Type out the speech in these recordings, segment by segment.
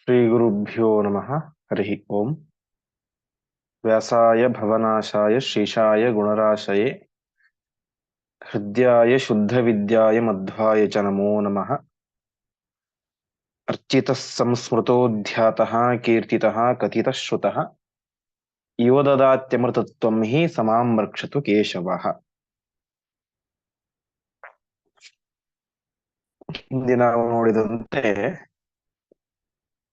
ಶ್ರೀಗುರುಭ್ಯೋ ನಮಃ ಹರಿ ಓಂ ವ್ಯಾಸಾಯ ಭವನಾಶಾಯ ಶ್ರೀಶಾಯ ಗುಣರಾಶಯೇ ಹೃದಯಾಯ ಶುದ್ಧವಿದ್ಯಾಯ ಮಧ್ವಾಯ ಚ ನಮೋ ನಮಃ ಅರ್ಚಿತಃ ಸಂಸ್ಮೃತೋಧ್ಯಾತಃ ಕೀರ್ತಿತಃ ಕಥಿತಃ ಶ್ರುತಃ ಯೋ ದದಾತ್ಯಮೃತತ್ವಂ ಹಿ ಸಮಾಂ ರಕ್ಷತು ಕೇಶವಃ ಹಿಂದೆ ನಾವು ನೋಡಿದಂತೆ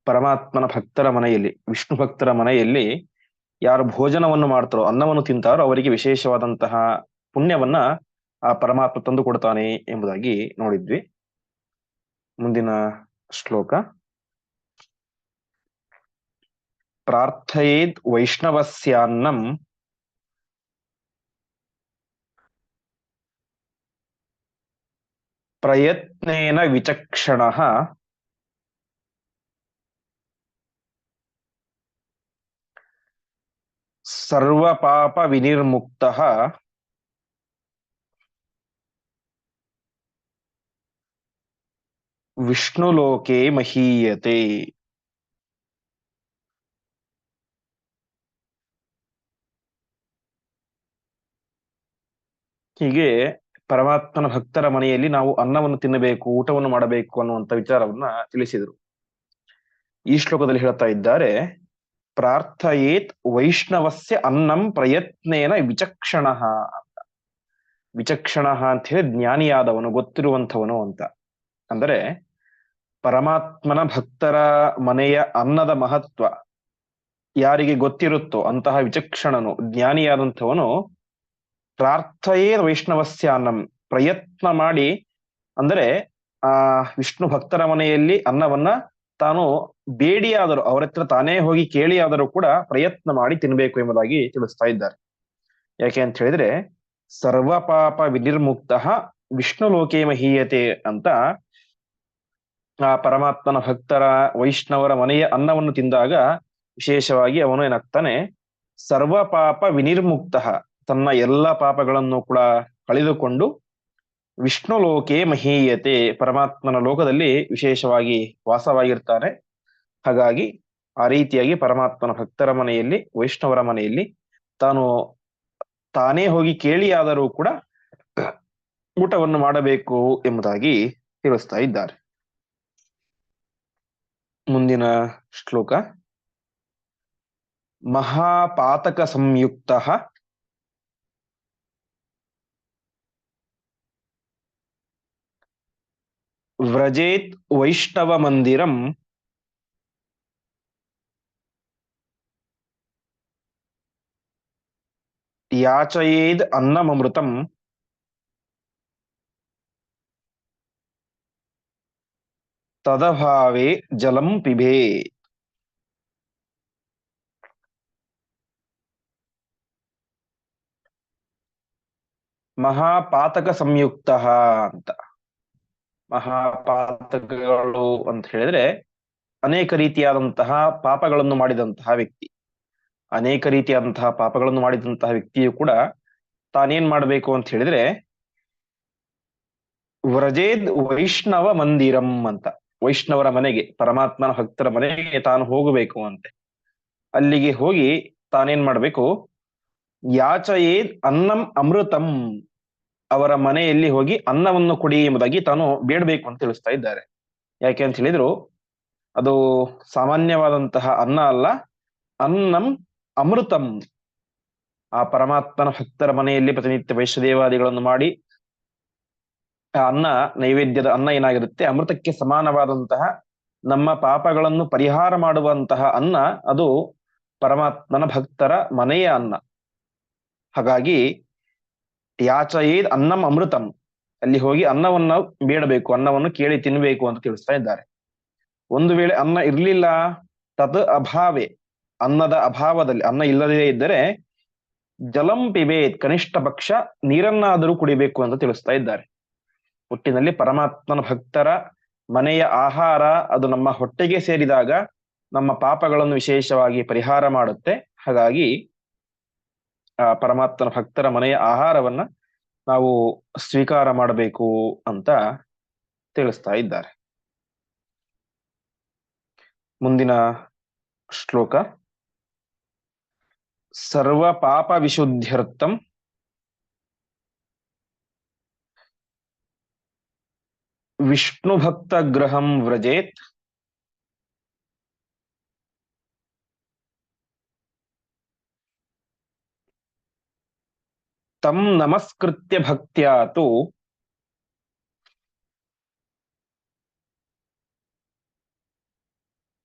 ಪರಮಾತ್ಮನ ಭಕ್ತರ ಮನೆಯಲ್ಲಿ, ವಿಷ್ಣು ಭಕ್ತರ ಮನೆಯಲ್ಲಿ ಯಾರು ಭೋಜನವನ್ನು ಮಾಡ್ತಾರೋ, ಅನ್ನವನ್ನು ತಿಂತಾರೋ ಅವರಿಗೆ ವಿಶೇಷವಾದಂತಹ ಪುಣ್ಯವನ್ನ ಆ ಪರಮಾತ್ಮ ತಂದು ಕೊಡ್ತಾನೆ ಎಂಬುದಾಗಿ ನೋಡಿದ್ವಿ. ಮುಂದಿನ ಶ್ಲೋಕ. ಪ್ರಾರ್ಥಯೇದ್ ವೈಷ್ಣವಸ್ಯಾನ್ನಂ ಪ್ರಯತ್ನೇನ ವಿಚಕ್ಷಣ ಸರ್ವಪಾಪ ವಿನಿರ್ಮುಕ್ತ ವಿಷ್ಣುಲೋಕೆ ಮಹೀಯತೆ. ಹೀಗೆ ಪರಮಾತ್ಮನ ಭಕ್ತರ ಮನೆಯಲ್ಲಿ ನಾವು ಅನ್ನವನ್ನು ತಿನ್ನಬೇಕು, ಊಟವನ್ನು ಮಾಡಬೇಕು ಅನ್ನುವಂತ ವಿಚಾರವನ್ನ ತಿಳಿಸಿದರು. ಈ ಶ್ಲೋಕದಲ್ಲಿ ಹೇಳ್ತಾ ಇದ್ದಾರೆ ಪ್ರಾರ್ಥಯೇತ್ ವೈಷ್ಣವಸ್ಯ ಅನ್ನಂ ಪ್ರಯತ್ನೇನ ವಿಚಕ್ಷಣ ಅಂತ. ವಿಚಕ್ಷಣ ಅಂತ ಹೇಳಿ ಜ್ಞಾನಿಯಾದವನು, ಗೊತ್ತಿರುವಂಥವನು ಅಂತ. ಅಂದರೆ ಪರಮಾತ್ಮನ ಭಕ್ತರ ಮನೆಯ ಅನ್ನದ ಮಹತ್ವ ಯಾರಿಗೆ ಗೊತ್ತಿರುತ್ತೋ ಅಂತಹ ವಿಚಕ್ಷಣನು, ಜ್ಞಾನಿಯಾದಂಥವನು ಪ್ರಾರ್ಥಯೇ ವೈಷ್ಣವಸ್ಯ ಅನ್ನಂ ಪ್ರಯತ್ನ ಮಾಡಿ, ಅಂದರೆ ಆ ವಿಷ್ಣು ಭಕ್ತರ ಮನೆಯಲ್ಲಿ ಅನ್ನವನ್ನ ತಾನು ಬೇಡಿಯಾದರೂ, ಅವರ ಹತ್ರ ತಾನೇ ಹೋಗಿ ಕೇಳಿಯಾದರೂ ಕೂಡ ಪ್ರಯತ್ನ ಮಾಡಿ ತಿನ್ಬೇಕು ಎಂಬುದಾಗಿ ತಿಳಿಸ್ತಾ ಇದ್ದಾರೆ. ಯಾಕೆ ಅಂತ ಹೇಳಿದ್ರೆ, ಸರ್ವ ಪಾಪ ವಿನಿರ್ಮುಕ್ತ ವಿಷ್ಣು ಲೋಕೇ ಮಹೀಯತೆ ಅಂತ ಆ ಪರಮಾತ್ಮನ ಭಕ್ತರ ವೈಷ್ಣವರ ಮನೆಯ ಅನ್ನವನ್ನು ತಿಂದಾಗ ವಿಶೇಷವಾಗಿ ಅವನು ಏನಾಗ್ತಾನೆ, ಸರ್ವ ಪಾಪ ವಿನಿರ್ಮುಕ್ತ ತನ್ನ ಎಲ್ಲ ಪಾಪಗಳನ್ನು ಕೂಡ ಕಳೆದುಕೊಂಡು ವಿಷ್ಣು ಲೋಕೆ ಮಹೀಯತೆ, ಪರಮಾತ್ಮನ ಲೋಕದಲ್ಲಿ ವಿಶೇಷವಾಗಿ ವಾಸವಾಗಿರ್ತಾನೆ. ಹಾಗಾಗಿ ಆ ರೀತಿಯಾಗಿ ಪರಮಾತ್ಮನ ಭಕ್ತರ ಮನೆಯಲ್ಲಿ, ವೈಷ್ಣವರ ಮನೆಯಲ್ಲಿ ತಾನು ತಾನೇ ಹೋಗಿ ಕೇಳಿಯಾದರೂ ಕೂಡ ಊಟವನ್ನು ಮಾಡಬೇಕು ಎಂಬುದಾಗಿ ತಿಳಿಸ್ತಾ ಇದ್ದಾರೆ. ಮುಂದಿನ ಶ್ಲೋಕ. ಮಹಾಪಾತಕ ಸಂಯುಕ್ತ ವ್ರಜೇತ್ ವೈಷ್ಣವ ಮಂದಿರಂ ಯಾಚಯೇದ್ ಅನ್ನಮೃತಂ ತದಭಾವೆ ಜಲಂ ಪಿಬೇ ಮಹಾಪಾತಕ ಸಂಯುಕ್ತ ಅಂತ ಮಹಾಪಾತಕಗಳು ಅಂತ ಹೇಳಿದ್ರೆ ಅನೇಕ ರೀತಿಯಾದಂತಹ ಪಾಪಗಳನ್ನು ಮಾಡಿದಂತಹ ವ್ಯಕ್ತಿ. ಅನೇಕ ರೀತಿಯಾದಂತಹ ಪಾಪಗಳನ್ನು ಮಾಡಿದಂತಹ ವ್ಯಕ್ತಿಯು ಕೂಡ ತಾನೇನ್ ಮಾಡಬೇಕು ಅಂತ ಹೇಳಿದ್ರೆ ವ್ರಜೇದ್ ವೈಷ್ಣವ ಮಂದಿರಂ ಅಂತ. ವೈಷ್ಣವರ ಮನೆಗೆ, ಪರಮಾತ್ಮನ ಭಕ್ತರ ಮನೆಗೆ ತಾನು ಹೋಗಬೇಕು ಅಂತೆ. ಅಲ್ಲಿಗೆ ಹೋಗಿ ತಾನೇನ್ ಮಾಡ್ಬೇಕು? ಯಾಚಯೇದ್ ಅನ್ನಂ ಅಮೃತಂ ಅವರ ಮನೆಯಲ್ಲಿ ಹೋಗಿ ಅನ್ನವನ್ನು ಕೊಡಿ ಎಂಬುದಾಗಿ ತಾನು ಬೇಡಬೇಕು ಅಂತ ತಿಳಿಸ್ತಾ ಇದ್ದಾರೆ. ಯಾಕೆ ಅಂತ ಹೇಳಿದ್ರು, ಅದು ಸಾಮಾನ್ಯವಾದಂತಹ ಅನ್ನ ಅಲ್ಲ, ಅನ್ನಂ ಅಮೃತಂ. ಆ ಪರಮಾತ್ಮನ ಭಕ್ತರ ಮನೆಯಲ್ಲಿ ಪ್ರತಿನಿತ್ಯ ವೈಶ್ವದೇವಾದಿಗಳನ್ನು ಮಾಡಿ, ಆ ಅನ್ನ, ನೈವೇದ್ಯದ ಅನ್ನ ಏನಾಗಿರುತ್ತೆ, ಅಮೃತಕ್ಕೆ ಸಮಾನವಾದಂತಹ ನಮ್ಮ ಪಾಪಗಳನ್ನು ಪರಿಹಾರ ಮಾಡುವಂತಹ ಅನ್ನ, ಅದು ಪರಮಾತ್ಮನ ಭಕ್ತರ ಮನೆಯ ಅನ್ನ. ಹಾಗಾಗಿ ಯಾಚಯೇದ್ ಅನ್ನಂ ಅಮೃತಂ. ಅಲ್ಲಿ ಹೋಗಿ ಅನ್ನವನ್ನ ಬೇಡಬೇಕು, ಅನ್ನವನ್ನು ಕೇಳಿ ತಿನ್ಬೇಕು ಅಂತ ತಿಳಿಸ್ತಾ ಇದ್ದಾರೆ. ಒಂದು ವೇಳೆ ಅನ್ನ ಇರ್ಲಿಲ್ಲ ತತ್ ಅಭಾವೆ. ಅನ್ನದ ಅಭಾವದಲ್ಲಿ, ಅನ್ನ ಇಲ್ಲದೇ ಇದ್ದರೆ ಜಲಂ ಪಿಬೇತ್, ಕನಿಷ್ಠ ಪಕ್ಷ ನೀರನ್ನಾದರೂ ಕುಡಿಬೇಕು ಅಂತ ತಿಳಿಸ್ತಾ ಇದ್ದಾರೆ. ಒಟ್ಟಿನಲ್ಲಿ ಪರಮಾತ್ಮನ ಭಕ್ತರ ಮನೆಯ ಆಹಾರ, ಅದು ನಮ್ಮ ಹೊಟ್ಟೆಗೆ ಸೇರಿದಾಗ ನಮ್ಮ ಪಾಪಗಳನ್ನು ವಿಶೇಷವಾಗಿ ಪರಿಹಾರ ಮಾಡುತ್ತೆ. ಹಾಗಾಗಿ ಪರಮಾತ್ಮನ ಭಕ್ತರ ಮನೆಯ ಆಹಾರವನ್ನ ನಾವು ಸ್ವೀಕಾರ ಮಾಡಬೇಕು ಅಂತ ತಿಳಿಸ್ತಾ ಇದ್ದಾರೆ. ಮುಂದಿನ ಶ್ಲೋಕ. ಸರ್ವ ಪಾಪ ಭಕ್ತ ಗ್ರಹಂ ವ್ರಜೇತ್ ತಂ ನಮಸ್ಕೃತ್ಯ ಭಕ್ತ್ಯಾ ತು.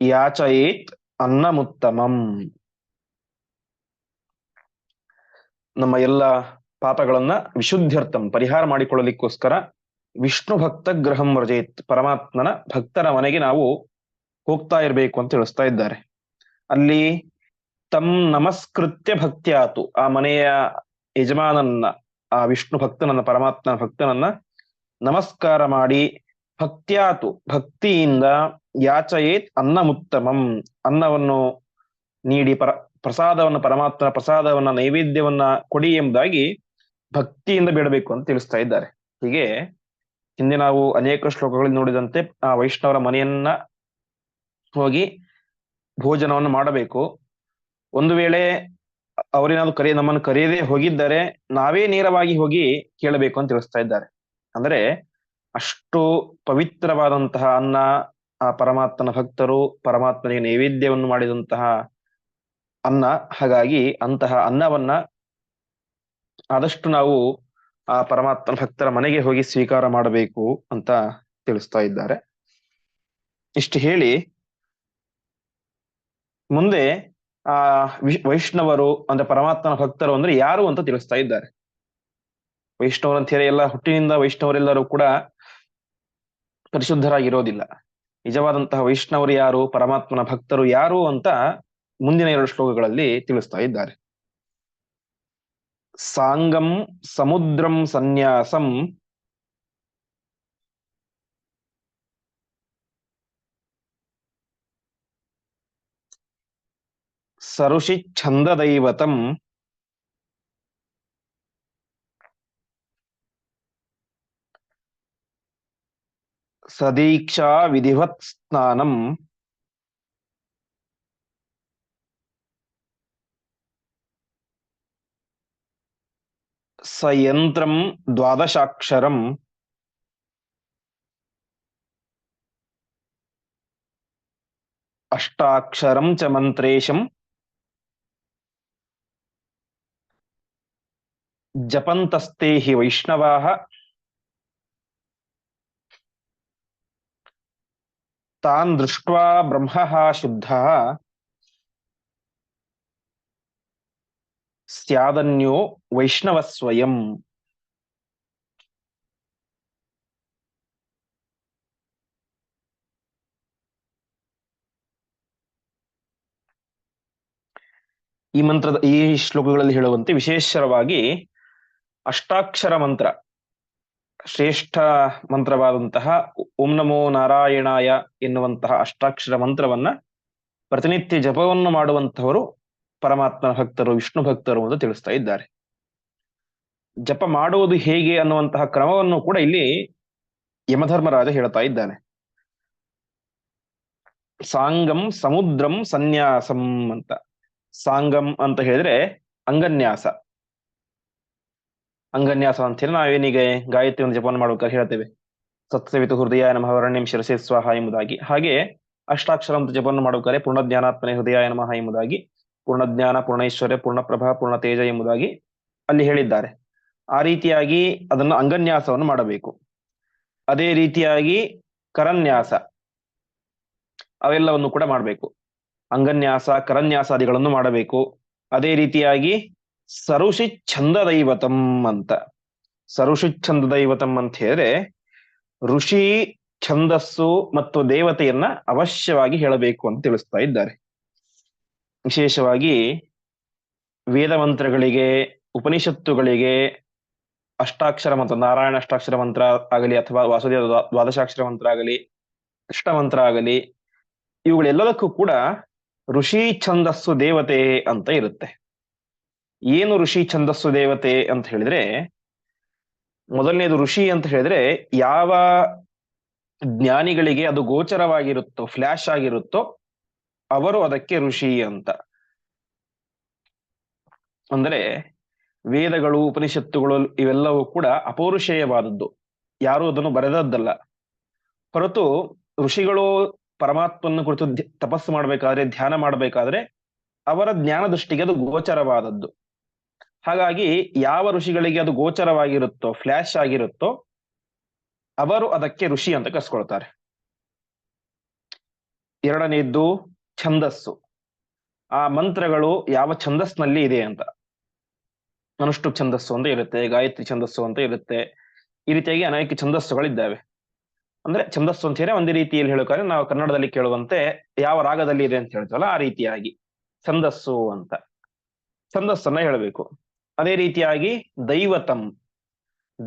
ಯಾಚಯೇತ್ ಅನ್ನಮುತ್ತಮಂ. ನಮ್ಮ ಎಲ್ಲ ಪಾಪಗಳನ್ನ ವಿಶುದ್ಧರ್ಥಂ ಪರಿಹಾರ ಮಾಡಿಕೊಳ್ಳಲಿಕ್ಕೋಸ್ಕರ ವಿಷ್ಣು ಭಕ್ತ ಗ್ರಹಂ ರಜೆಯತ್ ಪರಮಾತ್ಮನ ಭಕ್ತರ ಮನೆಗೆ ನಾವು ಹೋಗ್ತಾ ಇರಬೇಕು ಅಂತ ತಿಳಿಸ್ತಾ ಇದ್ದಾರೆ. ಅಲ್ಲಿ ತಮ್ ನಮಸ್ಕೃತ್ಯ ಭಕ್ತ್ಯಾತು ಆ ಮನೆಯ ಯಜಮಾನನ್ನ ಆ ವಿಷ್ಣು ಭಕ್ತನನ್ನ, ಪರಮಾತ್ಮನ ಭಕ್ತನನ್ನ ನಮಸ್ಕಾರ ಮಾಡಿ, ಭಕ್ತ್ಯಾತು, ಭಕ್ತಿಯಿಂದ ಯಾಚಯೇತ್ ಅನ್ನಮುತ್ತಮಂ. ಅನ್ನವನ್ನು ನೀಡಿ ಪರ, ಪ್ರಸಾದವನ್ನ, ಪರಮಾತ್ಮನ ಪ್ರಸಾದವನ್ನ, ನೈವೇದ್ಯವನ್ನ ಕೊಡಿ ಎಂಬುದಾಗಿ ಭಕ್ತಿಯಿಂದ ಬೇಡಬೇಕು ಅಂತ ತಿಳಿಸ್ತಾ ಇದ್ದಾರೆ. ಹೀಗೆ ಹಿಂದೆ ನಾವು ಅನೇಕ ಶ್ಲೋಕಗಳಲ್ಲಿ ನೋಡಿದಂತೆ ಆ ವೈಷ್ಣವರ ಮನೆಯನ್ನ ಹೋಗಿ ಭೋಜನವನ್ನು ಮಾಡಬೇಕು. ಒಂದು ವೇಳೆ ಅವರೇನಾದ್ರು ಕರೆ, ನಮ್ಮನ್ನು ಕರೆಯದೇ ಹೋಗಿದ್ದರೆ ನಾವೇ ನೇರವಾಗಿ ಹೋಗಿ ಕೇಳಬೇಕು ಅಂತ ತಿಳಿಸ್ತಾ ಇದ್ದಾರೆ. ಅಂದ್ರೆ ಅಷ್ಟು ಪವಿತ್ರವಾದಂತಹ ಅನ್ನ, ಆ ಪರಮಾತ್ಮನ ಭಕ್ತರು, ಪರಮಾತ್ಮನಿಗೆ ನೈವೇದ್ಯವನ್ನು ಮಾಡಿದಂತಹ ಅನ್ನ, ಹಾಗಾಗಿ ಅಂತಹ ಅನ್ನವನ್ನ ಆದಷ್ಟು ನಾವು ಆ ಪರಮಾತ್ಮನ ಭಕ್ತರ ಮನೆಗೆ ಹೋಗಿ ಸ್ವೀಕಾರ ಮಾಡಬೇಕು ಅಂತ ತಿಳಿಸ್ತಾ ಇದ್ದಾರೆ. ಇಷ್ಟು ಹೇಳಿ. ಮುಂದೆ ಆ ವೈಷ್ಣವರು ಅಂದ್ರೆ ಪರಮಾತ್ಮನ ಭಕ್ತರು ಅಂದ್ರೆ ಯಾರು ಅಂತ ತಿಳಿಸ್ತಾ ಇದ್ದಾರೆ. ವೈಷ್ಣವರು ಅಂತ ಹೇಳಿ ಎಲ್ಲ ಹುಟ್ಟಿನಿಂದ ವೈಷ್ಣವರೆಲ್ಲರೂ ಕೂಡ ಪರಿಶುದ್ಧರಾಗಿರೋದಿಲ್ಲ. ನಿಜವಾದಂತಹ ವೈಷ್ಣವರು ಯಾರು, ಪರಮಾತ್ಮನ ಭಕ್ತರು ಯಾರು ಅಂತ ಮುಂದಿನ ಎರಡು ಶ್ಲೋಕಗಳಲ್ಲಿ ತಿಳಿಸ್ತಾ ಇದ್ದಾರೆ. ಸಾಂಗಂ ಸಮುದ್ರಂ ಸನ್ಯಾಸಂ ಸರುಷಿ ಛಂದದೈವತಂ ಸದೀಕ್ಷಾ ವಿಧಿವತ್ ಸ್ನಾನಂ ಸಯಂತ್ರಂ ದ್ವಾದಶಾಕ್ಷರಂ ಅಷ್ಟಾಕ್ಷರಂ ಚ ಮಂತ್ರೇಶಂ ಜಪಂತಸ್ತೆ ಹಿ ವೈಷ್ಣವಾಃ ತಾನ್ ದೃಷ್ಟ್ವಾ ಬ್ರಹ್ಮ ಶುದ್ಧ ಸ್ಯಾದನ್ಯೋ ವೈಷ್ಣವ ಸ್ವಯಂ ಈ ಮಂತ್ರದ, ಈ ಶ್ಲೋಕಗಳಲ್ಲಿ ಹೇಳುವಂತೆ ವಿಶೇಷವಾಗಿ ಅಷ್ಟಾಕ್ಷರ ಮಂತ್ರ. ಶ್ರೇಷ್ಠ ಮಂತ್ರವಾದಂತಹ ಓಂ ನಮೋ ನಾರಾಯಣಾಯ ಎನ್ನುವಂತಹ ಅಷ್ಟಾಕ್ಷರ ಮಂತ್ರವನ್ನ ಪ್ರತಿನಿತ್ಯ ಜಪವನ್ನು ಮಾಡುವಂತಹವರು ಪರಮಾತ್ಮನ ಭಕ್ತರು, ವಿಷ್ಣು ಭಕ್ತರು ಅಂತ ತಿಳಿಸ್ತಾ ಇದ್ದಾರೆ. ಜಪ ಮಾಡುವುದು ಹೇಗೆ ಅನ್ನುವಂತಹ ಕ್ರಮವನ್ನು ಕೂಡ ಇಲ್ಲಿ ಯಮಧರ್ಮರಾಜ ಹೇಳ್ತಾ ಇದ್ದಾನೆ. ಸಾಂಗಂ ಸಮುದ್ರಂ ಸನ್ಯಾಸಂ ಅಂತ. ಸಾಂಗಂ ಅಂತ ಹೇಳಿದ್ರೆ ಅಂಗನ್ಯಾಸ. ಅಂಗನ್ಯಾಸ ಅಂತ ಹೇಳಿ ನಾವೇನಿಗೆ ಗಾಯತ್ರಿಯನ್ನು ಜಪವನ್ನು ಮಾಡ್ಬೇಕಾದ್ರೆ ಹೇಳ್ತೇವೆ. ಸತ್ಸವಿತು ಹೃದಯ ನಮಃ ವರಣ್ಯಂ ಶಿರಸೆ ಸ್ವಾಹ ಎಂಬುದಾಗಿ. ಹಾಗೆ ಅಷ್ಟಾಕ್ಷರ ಅಂತ ಜಪವನ್ನು ಮಾಡ್ಬೇಕಾದ್ರೆ ಪೂರ್ಣಜ್ಞಾನಾತ್ಮನೆ ಹೃದಯ ನಮಃ ಎಂಬುದಾಗಿ. ಪೂರ್ಣಜ್ಞಾನ, ಪೂರ್ಣೈಶ್ವರ್ಯ, ಪೂರ್ಣಪ್ರಭಾ ಪೂರ್ಣ ತೇಜ ಎಂಬುದಾಗಿ ಅಲ್ಲಿ ಹೇಳಿದ್ದಾರೆ. ಆ ರೀತಿಯಾಗಿ ಅದನ್ನು ಅಂಗನ್ಯಾಸವನ್ನು ಮಾಡಬೇಕು. ಅದೇ ರೀತಿಯಾಗಿ ಕರನ್ಯಾಸ ಅವೆಲ್ಲವನ್ನು ಕೂಡ ಮಾಡಬೇಕು. ಅಂಗನ್ಯಾಸ, ಕರನ್ಯಾಸಾದಿಗಳನ್ನು ಮಾಡಬೇಕು. ಅದೇ ರೀತಿಯಾಗಿ ಸರುಷಿ ಛಂದ ದೈವತಂ ಅಂತ. ಸರುಷಿ ಛಂದ ದೈವತಂ ಅಂತ ಹೇಳಿದ್ರೆ ಋಷಿ, ಛಂದಸ್ಸು ಮತ್ತು ದೇವತೆಯನ್ನ ಅವಶ್ಯವಾಗಿ ಹೇಳಬೇಕು ಅಂತ ತಿಳಿಸ್ತಾ ಇದ್ದಾರೆ. ವಿಶೇಷವಾಗಿ ವೇದ ಮಂತ್ರಗಳಿಗೆ, ಉಪನಿಷತ್ತುಗಳಿಗೆ, ಅಷ್ಟಾಕ್ಷರ ಮಂತ್ರ, ನಾರಾಯಣ ಅಷ್ಟಾಕ್ಷರ ಮಂತ್ರ ಆಗಲಿ ಅಥವಾ ವಾಸುದೇವ ದ್ವಾದಶಾಕ್ಷರ ಮಂತ್ರ ಆಗಲಿ, ಕೃಷ್ಣ ಮಂತ್ರ ಆಗಲಿ, ಇವುಗಳೆಲ್ಲದಕ್ಕೂ ಕೂಡ ಋಷಿ, ಛಂದಸ್ಸು, ದೇವತೆ ಅಂತ ಇರುತ್ತೆ. ಏನು ಋಷಿ ಛಂದಸ್ಸು ದೇವತೆ ಅಂತ ಹೇಳಿದ್ರೆ, ಮೊದಲನೇದು ಋಷಿ ಅಂತ ಹೇಳಿದ್ರೆ, ಯಾವ ಜ್ಞಾನಿಗಳಿಗೆ ಅದು ಗೋಚರವಾಗಿರುತ್ತೋ ಫ್ಲ್ಯಾಶ್ ಆಗಿರುತ್ತೋ, ಅವರು ಅದಕ್ಕೆ ಋಷಿ ಅಂತ. ಅಂದ್ರೆ ವೇದಗಳು, ಉಪನಿಷತ್ತುಗಳು ಇವೆಲ್ಲವೂ ಕೂಡ ಅಪೌರುಷೇಯವಾದದ್ದು. ಯಾರು ಅದನ್ನು ಬರೆದದ್ದಲ್ಲ. ಹೊರತು ಋಷಿಗಳು ಪರಮಾತ್ಮನ ಕುರಿತು ತಪಸ್ಸು ಮಾಡಬೇಕಾದ್ರೆ, ಧ್ಯಾನ ಮಾಡಬೇಕಾದ್ರೆ ಅವರ ಜ್ಞಾನ ದೃಷ್ಟಿಗೆ ಅದು ಗೋಚರವಾದದ್ದು. ಹಾಗಾಗಿ ಯಾವ ಋಷಿಗಳಿಗೆ ಅದು ಗೋಚರವಾಗಿರುತ್ತೋ ಫ್ಲ್ಯಾಶ್ ಆಗಿರುತ್ತೋ, ಅವರು ಅದಕ್ಕೆ ಋಷಿ ಅಂತ ಕರ್ಸ್ಕೊಳ್ತಾರೆ. ಎರಡನೇದ್ದು ಛಂದಸ್ಸು. ಆ ಮಂತ್ರಗಳು ಯಾವ ಛಂದಸ್ನಲ್ಲಿ ಇದೆ ಅಂತ. ಅನುಷ್ಠು ಛಂದಸ್ಸು ಅಂತ ಇರುತ್ತೆ, ಗಾಯತ್ರಿ ಛಂದಸ್ಸು ಅಂತ ಇರುತ್ತೆ. ಈ ರೀತಿಯಾಗಿ ಅನೇಕ ಛಂದಸ್ಸುಗಳಿದ್ದಾವೆ. ಅಂದ್ರೆ ಛಂದಸ್ಸು ಅಂತ ಹೇಳಿ ಒಂದೇ ರೀತಿಯಲ್ಲಿ ಹೇಳಬೇಕಾದ್ರೆ ನಾವು ಕನ್ನಡದಲ್ಲಿ ಕೇಳುವಂತೆ ಯಾವ ರಾಗದಲ್ಲಿ ಇದೆ ಅಂತ ಹೇಳ್ತೇವಲ್ಲ, ಆ ರೀತಿಯಾಗಿ. ಛಂದಸ್ಸು ಅಂತ. ಛಂದಸ್ಸನ್ನ ಹೇಳಬೇಕು. ಅದೇ ರೀತಿಯಾಗಿ ದೈವತಂ,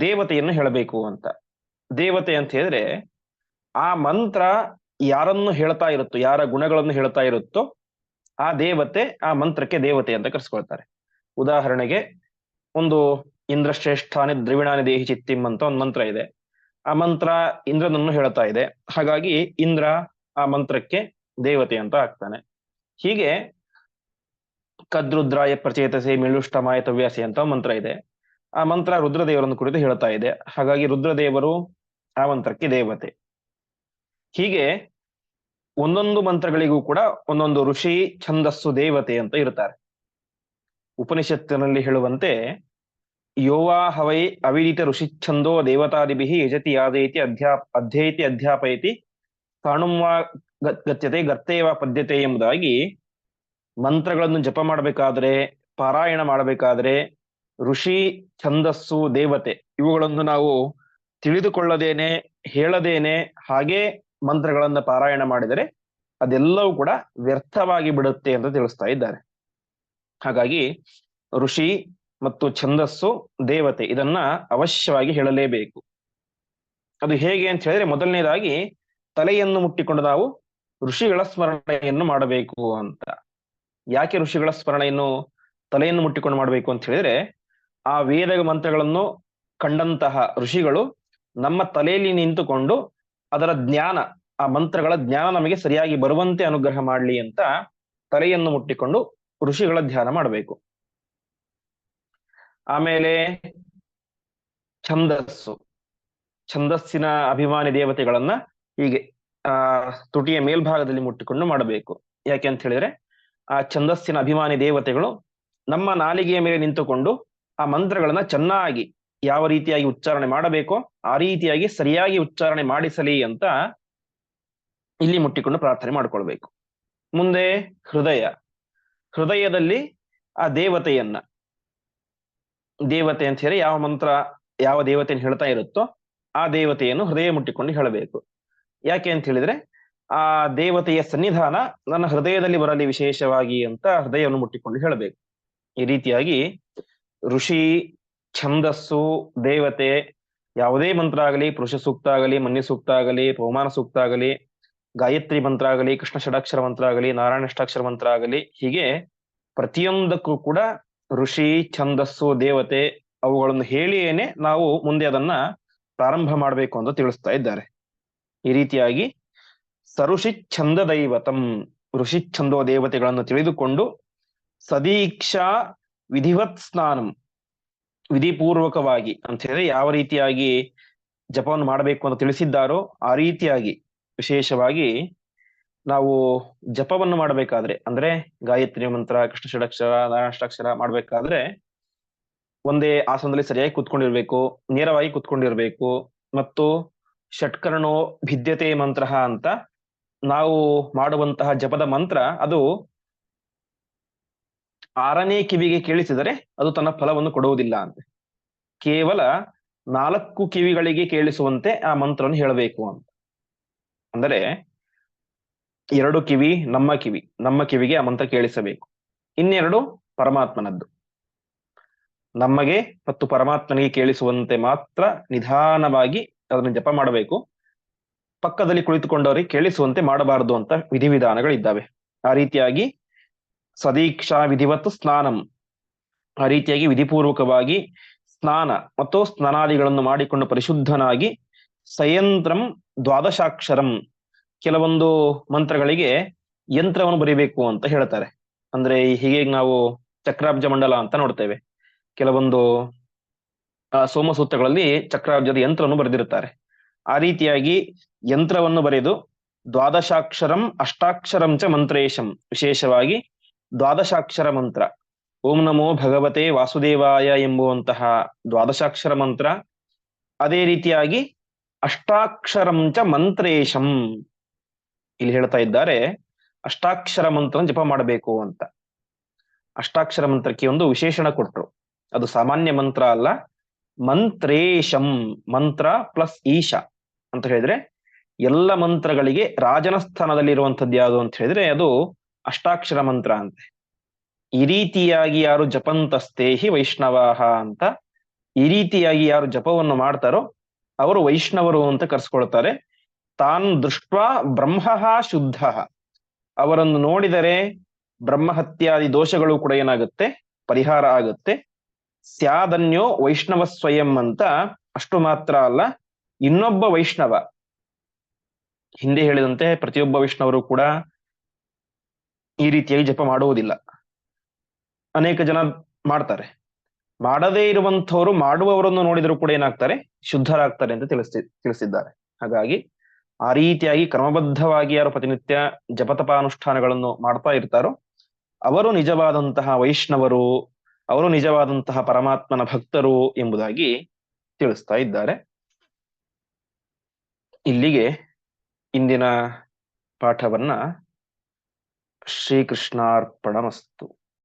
ದೇವತೆಯನ್ನು ಹೇಳಬೇಕು ಅಂತ. ದೇವತೆ ಅಂತ ಹೇಳಿದ್ರೆ ಆ ಮಂತ್ರ ಯಾರನ್ನು ಹೇಳ್ತಾ ಇರುತ್ತೋ, ಯಾರ ಗುಣಗಳನ್ನು ಹೇಳ್ತಾ ಇರುತ್ತೋ ಆ ದೇವತೆ ಆ ಮಂತ್ರಕ್ಕೆ ದೇವತೆ ಅಂತ ಕರೆಸ್ಕೊಳ್ತಾರೆ. ಉದಾಹರಣೆಗೆ ಒಂದು ಇಂದ್ರಶ್ರೇಷ್ಠಾನಿ ದ್ರವಿಣಾನಿ ದೇಹಿ ಚಿತ್ತಿಂ ಅಂತ ಒಂದು ಮಂತ್ರ ಇದೆ. ಆ ಮಂತ್ರ ಇಂದ್ರನನ್ನು ಹೇಳ್ತಾ ಇದೆ. ಹಾಗಾಗಿ ಇಂದ್ರ ಆ ಮಂತ್ರಕ್ಕೆ ದೇವತೆ ಅಂತ ಆಗ್ತಾನೆ. ಹೀಗೆ ಕದ್ರುದ್ರಾಯ ಪ್ರಚೇತಸೆ ಮಿಳುಷ್ಟಮಾಯ ತವ್ಯಾಸಿ ಅಂತ ಮಂತ್ರ ಇದೆ. ಆ ಮಂತ್ರ ರುದ್ರದೇವರನ್ನು ಕುರಿತು ಹೇಳ್ತಾ ಇದೆ. ಹಾಗಾಗಿ ರುದ್ರದೇವರು ಆ ಮಂತ್ರಕ್ಕೆ ದೇವತೆ. ಹೀಗೆ ಒಂದೊಂದು ಮಂತ್ರಗಳಿಗೂ ಕೂಡ ಒಂದೊಂದು ಋಷಿ ಛಂದಸ್ಸು ದೇವತೆ ಅಂತ ಇರ್ತಾರೆ ಉಪನಿಷತ್ತಿನಲ್ಲಿ ಹೇಳುವಂತೆ, ಯೋವಾ ಹವೈ ಅವಿದಿತ ಋಷಿ ಛಂದೋ ದೇವತಾದಿಭಿ ಯಜತಿ ಯಾದೈತಿ ಅಧ್ಯಾ ಅಧ್ಯಯತಿ ಅಧ್ಯಾಪಯತಿ ಕಾಣುವ ಗತ್ಯತೆ ಗರ್ತೇವ ಪದ್ಯತೆ ಎಂಬುದಾಗಿ ಮಂತ್ರಗಳನ್ನು ಜಪ ಮಾಡಬೇಕಾದ್ರೆ, ಪಾರಾಯಣ ಮಾಡಬೇಕಾದ್ರೆ ಋಷಿ, ಛಂದಸ್ಸು, ದೇವತೆ ಇವುಗಳನ್ನು ನಾವು ತಿಳಿದುಕೊಳ್ಳದೇನೆ, ಹೇಳದೇನೆ, ಹಾಗೆ ಮಂತ್ರಗಳನ್ನ ಪಾರಾಯಣ ಮಾಡಿದರೆ ಅದೆಲ್ಲವೂ ಕೂಡ ವ್ಯರ್ಥವಾಗಿ ಬಿಡುತ್ತೆ ಅಂತ ತಿಳಿಸ್ತಾ ಇದ್ದಾರೆ. ಹಾಗಾಗಿ ಋಷಿ ಮತ್ತು ಛಂದಸ್ಸು, ದೇವತೆ ಇದನ್ನ ಅವಶ್ಯವಾಗಿ ಹೇಳಲೇಬೇಕು. ಅದು ಹೇಗೆ ಅಂತ ಹೇಳಿದ್ರೆ ಮೊದಲನೇದಾಗಿ ತಲೆಯನ್ನು ಮುಟ್ಟಿಕೊಂಡು ನಾವು ಋಷಿಗಳ ಸ್ಮರಣೆಯನ್ನು ಮಾಡಬೇಕು ಅಂತ. ಯಾಕೆ ಋಷಿಗಳ ಸ್ಮರಣೆಯನ್ನು ತಲೆಯನ್ನು ಮುಟ್ಟಿಕೊಂಡು ಮಾಡಬೇಕು ಅಂತ ಹೇಳಿದ್ರೆ, ಆ ವೇದ ಮಂತ್ರಗಳನ್ನು ಕಂಡಂತಹ ಋಷಿಗಳು ನಮ್ಮ ತಲೆಯಲ್ಲಿ ನಿಂತುಕೊಂಡು ಅದರ ಜ್ಞಾನ, ಆ ಮಂತ್ರಗಳ ಜ್ಞಾನ ನಮಗೆ ಸರಿಯಾಗಿ ಬರುವಂತೆ ಅನುಗ್ರಹ ಮಾಡಲಿ ಅಂತ ತಲೆಯನ್ನು ಮುಟ್ಟಿಕೊಂಡು ಋಷಿಗಳ ಧ್ಯಾನ ಮಾಡಬೇಕು. ಆಮೇಲೆ ಛಂದಸ್ಸು. ಛಂದಸ್ಸಿನ ಅಭಿಮಾನಿ ದೇವತೆಗಳನ್ನ ಹೀಗೆ, ಆ ತುಟಿಯ ಮೇಲ್ಭಾಗದಲ್ಲಿ ಮುಟ್ಟಿಕೊಂಡು ಮಾಡಬೇಕು. ಯಾಕೆ ಅಂತ ಹೇಳಿದ್ರೆ ಆ ಛಂದಸ್ಸಿನ ಅಭಿಮಾನಿ ದೇವತೆಗಳು ನಮ್ಮ ನಾಲಿಗೆಯ ಮೇಲೆ ನಿಂತುಕೊಂಡು ಆ ಮಂತ್ರಗಳನ್ನ ಚೆನ್ನಾಗಿ ಯಾವ ರೀತಿಯಾಗಿ ಉಚ್ಚಾರಣೆ ಮಾಡಬೇಕೋ ಆ ರೀತಿಯಾಗಿ ಸರಿಯಾಗಿ ಉಚ್ಚಾರಣೆ ಮಾಡಿಸಲಿ ಅಂತ ಇಲ್ಲಿ ಮುಟ್ಟಿಕೊಂಡು ಪ್ರಾರ್ಥನೆ ಮಾಡ್ಕೊಳ್ಬೇಕು. ಮುಂದೆ ಹೃದಯ. ಹೃದಯದಲ್ಲಿ ಆ ದೇವತೆಯನ್ನ. ದೇವತೆ ಅಂತ ಹೇಳಿ ಯಾವ ಮಂತ್ರ, ಯಾವ ದೇವತೆಯನ್ನು ಹೇಳ್ತಾ ಇರುತ್ತೋ ಆ ದೇವತೆಯನ್ನು ಹೃದಯ ಮುಟ್ಟಿಕೊಂಡು ಹೇಳಬೇಕು. ಯಾಕೆ ಅಂತ ಹೇಳಿದ್ರೆ ಆ ದೇವತೆಯ ಸನ್ನಿಧಾನ ನನ್ನ ಹೃದಯದಲ್ಲಿ ಬರಲಿ ವಿಶೇಷವಾಗಿ ಅಂತ ಹೃದಯವನ್ನು ಮುಟ್ಟಿಕೊಂಡು ಹೇಳಬೇಕು. ಈ ರೀತಿಯಾಗಿ ಋಷಿ, ಛಂದಸ್ಸು, ದೇವತೆ ಯಾವುದೇ ಮಂತ್ರ ಆಗಲಿ, ಪುರುಷ ಸೂಕ್ತ ಆಗಲಿ, ಮನ್ಯ ಸೂಕ್ತ ಆಗಲಿ ಪವಮಾನ ಸೂಕ್ತ ಆಗಲಿ, ಗಾಯತ್ರಿ ಮಂತ್ರ ಆಗಲಿ, ಕೃಷ್ಣ ಷಡಾಕ್ಷರ ಮಂತ್ರ ಆಗಲಿ, ನಾರಾಯಣ ಅಷ್ಟಾಕ್ಷರ ಮಂತ್ರ ಆಗಲಿ, ಹೀಗೆ ಪ್ರತಿಯೊಂದಕ್ಕೂ ಕೂಡ ಋಷಿ, ಛಂದಸ್ಸು, ದೇವತೆ ಅವುಗಳನ್ನು ಹೇಳಿಯೇನೆ ನಾವು ಮುಂದೆ ಅದನ್ನ ಪ್ರಾರಂಭ ಮಾಡಬೇಕು ಅಂತ ತಿಳಿಸ್ತಾ ಇದ್ದಾರೆ. ಈ ರೀತಿಯಾಗಿ ಸಋಷಿ ಛಂದ ದೈವತಂ. ಋಷಿ ಛಂದೋ ದೇವತೆಗಳನ್ನು ತಿಳಿದುಕೊಂಡು ಸದೀಕ್ಷಾ ವಿಧಿವತ್ ಸ್ನಾನಂ. ವಿಧಿಪೂರ್ವಕವಾಗಿ ಅಂತ ಹೇಳಿದ್ರೆ ಯಾವ ರೀತಿಯಾಗಿ ಜಪವನ್ನು ಮಾಡಬೇಕು ಅಂತ ತಿಳಿಸಿದ್ದಾರೋ ಆ ರೀತಿಯಾಗಿ ವಿಶೇಷವಾಗಿ ನಾವು ಜಪವನ್ನು ಮಾಡಬೇಕಾದ್ರೆ ಅಂದ್ರೆ ಗಾಯತ್ರಿ ಮಂತ್ರ, ಕೃಷ್ಣ ಷಡಕ್ಷರ, ನಾರಾಯಣಾಷ್ಟಾಕ್ಷರ ಮಾಡ್ಬೇಕಾದ್ರೆ ಒಂದೇ ಆಸನದಲ್ಲಿ ಸರಿಯಾಗಿ ಕುತ್ಕೊಂಡಿರ್ಬೇಕು, ನೇರವಾಗಿ ಕುತ್ಕೊಂಡಿರ್ಬೇಕು ಮತ್ತು ಷಟ್ಕರ್ಣೋ ಭಿದ್ಯತೆ ಮಂತ್ರ ಅಂತ ನಾವು ಮಾಡುವಂತಹ ಜಪದ ಮಂತ್ರ ಅದು ಆರನೇ ಕಿವಿಗೆ ಕೇಳಿಸಿದರೆ ಅದು ತನ್ನ ಫಲವನ್ನು ಕೊಡುವುದಿಲ್ಲ ಅಂತೆ. ಕೇವಲ ನಾಲ್ಕು ಕಿವಿಗಳಿಗೆ ಕೇಳಿಸುವಂತೆ ಆ ಮಂತ್ರವನ್ನು ಹೇಳಬೇಕು ಅಂತ. ಅಂದರೆ ಎರಡು ಕಿವಿ, ನಮ್ಮ ಕಿವಿ, ನಮ್ಮ ಕಿವಿಗೆ ಆ ಮಂತ್ರ ಕೇಳಿಸಬೇಕು. ಇನ್ನೆರಡು ಪರಮಾತ್ಮನದ್ದು. ನಮಗೆ ಮತ್ತು ಪರಮಾತ್ಮನಿಗೆ ಕೇಳಿಸುವಂತೆ ಮಾತ್ರ ನಿಧಾನವಾಗಿ ಅದನ್ನು ಜಪ ಮಾಡಬೇಕು. ಪಕ್ಕದಲ್ಲಿ ಕುಳಿತುಕೊಂಡವರಿಗೆ ಕೇಳಿಸುವಂತೆ ಮಾಡಬಾರದು ಅಂತ ವಿಧಿವಿಧಾನಗಳಿದ್ದಾವೆ. ಆ ರೀತಿಯಾಗಿ ಸದೀಕ್ಷಾ ವಿಧಿವತ್ತು ಸ್ನಾನಂ. ಆ ರೀತಿಯಾಗಿ ವಿಧಿಪೂರ್ವಕವಾಗಿ ಸ್ನಾನ ಮತ್ತು ಸ್ನಾನಾದಿಗಳನ್ನು ಮಾಡಿಕೊಂಡು ಪರಿಶುದ್ಧನಾಗಿ ಸಯಂತ್ರಂ ದ್ವಾದಶಾಕ್ಷರಂ. ಕೆಲವೊಂದು ಮಂತ್ರಗಳಿಗೆ ಯಂತ್ರವನ್ನು ಬರಿಬೇಕು ಅಂತ ಹೇಳ್ತಾರೆ. ಅಂದ್ರೆ ಹೀಗೆ ನಾವು ಚಕ್ರಾಬ್ಜ ಮಂಡಲ ಅಂತ ನೋಡ್ತೇವೆ. ಕೆಲವೊಂದು ಸೋಮಸೂತ್ರಗಳಲ್ಲಿ ಚಕ್ರಾಬ್ಜದ ಯಂತ್ರವನ್ನು ಬರೆದಿರುತ್ತಾರೆ. ಆ ರೀತಿಯಾಗಿ ಯಂತ್ರವನ್ನು ಬರೆದು ದ್ವಾದಶಾಕ್ಷರಂ ಅಷ್ಟಾಕ್ಷರಂ ಚ ಮಂತ್ರೇಶಂ. ವಿಶೇಷವಾಗಿ ದ್ವಾದಶಾಕ್ಷರ ಮಂತ್ರ. ಓಂ ನಮೋ ಭಗವತೆ ವಾಸುದೇವಾಯ ಎಂಬುವಂತಹ ದ್ವಾದಶಾಕ್ಷರ ಮಂತ್ರ. ಅದೇ ರೀತಿಯಾಗಿ ಅಷ್ಟಾಕ್ಷರಂ ಚ ಮಂತ್ರೇಶಂ. ಇಲ್ಲಿ ಹೇಳ್ತಾ ಇದ್ದಾರೆ ಅಷ್ಟಾಕ್ಷರ ಮಂತ್ರ ಜಪ ಮಾಡಬೇಕು ಅಂತ. ಅಷ್ಟಾಕ್ಷರ ಮಂತ್ರಕ್ಕೆ ಒಂದು ವಿಶೇಷಣ ಕೊಟ್ರು. ಅದು ಸಾಮಾನ್ಯ ಮಂತ್ರ ಅಲ್ಲ. ಮಂತ್ರೇಶಂ. ಮಂತ್ರ ಪ್ಲಸ್ ಈಶ. ಅಂತ ಹೇಳಿದ್ರೆ, ಎಲ್ಲ ಮಂತ್ರಗಳಿಗೆ ರಾಜನ ಸ್ಥಾನದಲ್ಲಿರುವಂಥದ್ದು ಯಾವುದು ಅಂತ ಹೇಳಿದ್ರೆ, ಅದು ಅಷ್ಟಾಕ್ಷರ ಮಂತ್ರ ಅಂತೆ. ಈ ರೀತಿಯಾಗಿ ಯಾರು ಜಪಂತಸ್ತೇಹಿ ವೈಷ್ಣವಾಹ ಅಂತ, ಈ ರೀತಿಯಾಗಿ ಯಾರು ಜಪವನ್ನು ಮಾಡ್ತಾರೋ, ಅವರು ವೈಷ್ಣವರು ಅಂತ ಕರೆಸ್ಕೊಳ್ತಾರೆ. ತಾನ್ ದೃಷ್ಟ ಬ್ರಹ್ಮಃ ಶುದ್ಧ. ಅವರನ್ನು ನೋಡಿದರೆ ಬ್ರಹ್ಮಹತ್ಯಾದಿ ದೋಷಗಳು ಕೂಡ ಏನಾಗುತ್ತೆ? ಪರಿಹಾರ ಆಗುತ್ತೆ. ಸ್ಯಾದನ್ಯೋ ವೈಷ್ಣವ ಸ್ವಯಂ ಅಂತ ಅಷ್ಟು ಮಾತ್ರ ಅಲ್ಲ ಇನ್ನೊಬ್ಬ ವೈಷ್ಣವ. ಹಿಂದೆ ಹೇಳಿದಂತೆ ಪ್ರತಿಯೊಬ್ಬ ವೈಷ್ಣವರು ಕೂಡ ಈ ರೀತಿಯಾಗಿ ಜಪ ಮಾಡುವುದಿಲ್ಲ. ಅನೇಕ ಜನ ಮಾಡ್ತಾರೆ. ಮಾಡದೇ ಇರುವಂತವರು ಮಾಡುವವರನ್ನು ನೋಡಿದರೂ ಕೂಡ ಏನಾಗ್ತಾರೆ? ಶುದ್ಧರಾಗ್ತಾರೆ ಅಂತ ತಿಳಿಸಿ ತಿಳಿಸಿದ್ದಾರೆ. ಹಾಗಾಗಿ ಆ ರೀತಿಯಾಗಿ ಕ್ರಮಬದ್ಧವಾಗಿ ಯಾರು ಪ್ರತಿನಿತ್ಯ ಜಪತಪಾನುಷ್ಠಾನಗಳನ್ನು ಮಾಡ್ತಾ ಇರ್ತಾರೋ, ಅವರು ನಿಜವಾದಂತಹ ವೈಷ್ಣವರು, ಅವರು ನಿಜವಾದಂತಹ ಪರಮಾತ್ಮನ ಭಕ್ತರು ಎಂಬುದಾಗಿ ತಿಳಿಸ್ತಾ ಇದ್ದಾರೆ. ಇಲ್ಲಿಗೆ ಇಂದಿನ ಪಾಠವನ್ನ ಶ್ರೀಕೃಷ್ಣಾರ್ಪಣಮಸ್ತು.